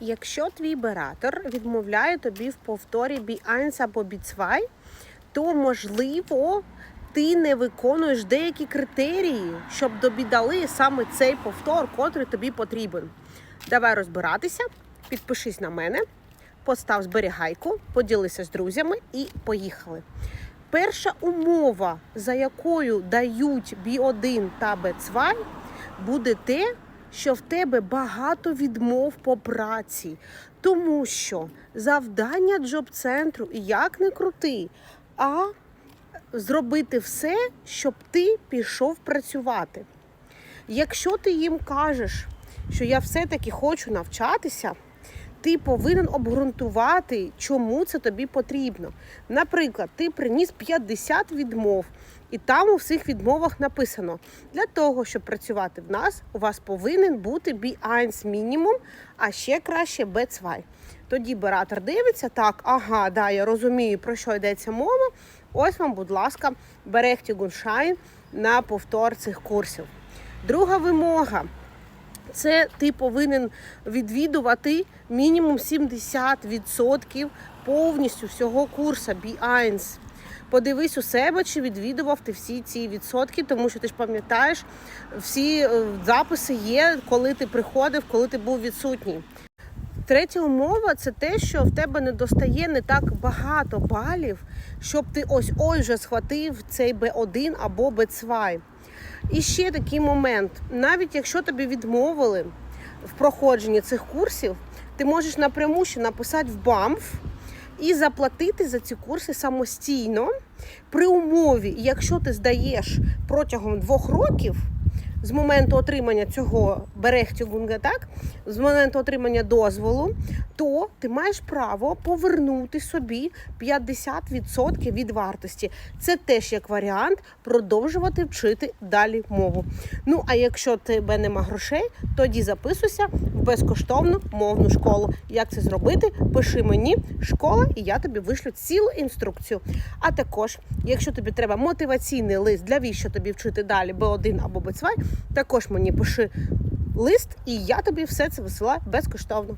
Якщо твій бератор відмовляє тобі в повторі B1 або B2, то можливо ти не виконуєш деякі критерії, щоб тобі дали саме цей повтор, котрий тобі потрібен. Давай розбиратися, підпишись на мене, постав зберігайку, поділися з друзями і поїхали. Перша умова, за якою дають B1 та B2, буде те, що в тебе багато відмов по праці, тому що завдання джоб-центру, як не крути, а зробити все, щоб ти пішов працювати. Якщо ти їм кажеш, що я все-таки хочу навчатися, ти повинен обґрунтувати, чому це тобі потрібно. Наприклад, ти приніс 50 відмов, і там у всіх відмовах написано: для того, щоб працювати в нас, у вас повинен бути B1 мінімум, а ще краще B2. Тоді бератор дивиться, так, ага, да, я розумію, про що йдеться мова. Ось вам, будь ласка, Берехтігуншайн на повтор цих курсів. Друга вимога це ти повинен відвідувати мінімум 70% повністю всього курсу B1. Подивись у себе, чи відвідував ти всі ці відсотки, тому що ти ж пам'ятаєш, всі е, записи є, коли ти приходив, коли ти був відсутній. Третя умова це те, що в тебе не достає не так багато балів, щоб ти ось ось вже схватив цей Б1 або Б2. І ще такий момент: навіть якщо тобі відмовили в проходженні цих курсів, ти можеш напряму ще написати в БАМФ і заплатити за ці курси самостійно при умові, якщо ти здаєш протягом двох років. З моменту отримання цього берехтюгунга, так з моменту отримання дозволу, то ти маєш право повернути собі 50% від вартості. Це теж як варіант продовжувати вчити далі мову. Ну а якщо тебе нема грошей, тоді записуйся в безкоштовну мовну школу. Як це зробити? Пиши мені школа, і я тобі вишлю цілу інструкцію. А також, якщо тобі треба мотиваційний лист для віщо тобі вчити далі Б1 або Б2, також мені пиши лист, і я тобі все це висилаю безкоштовно.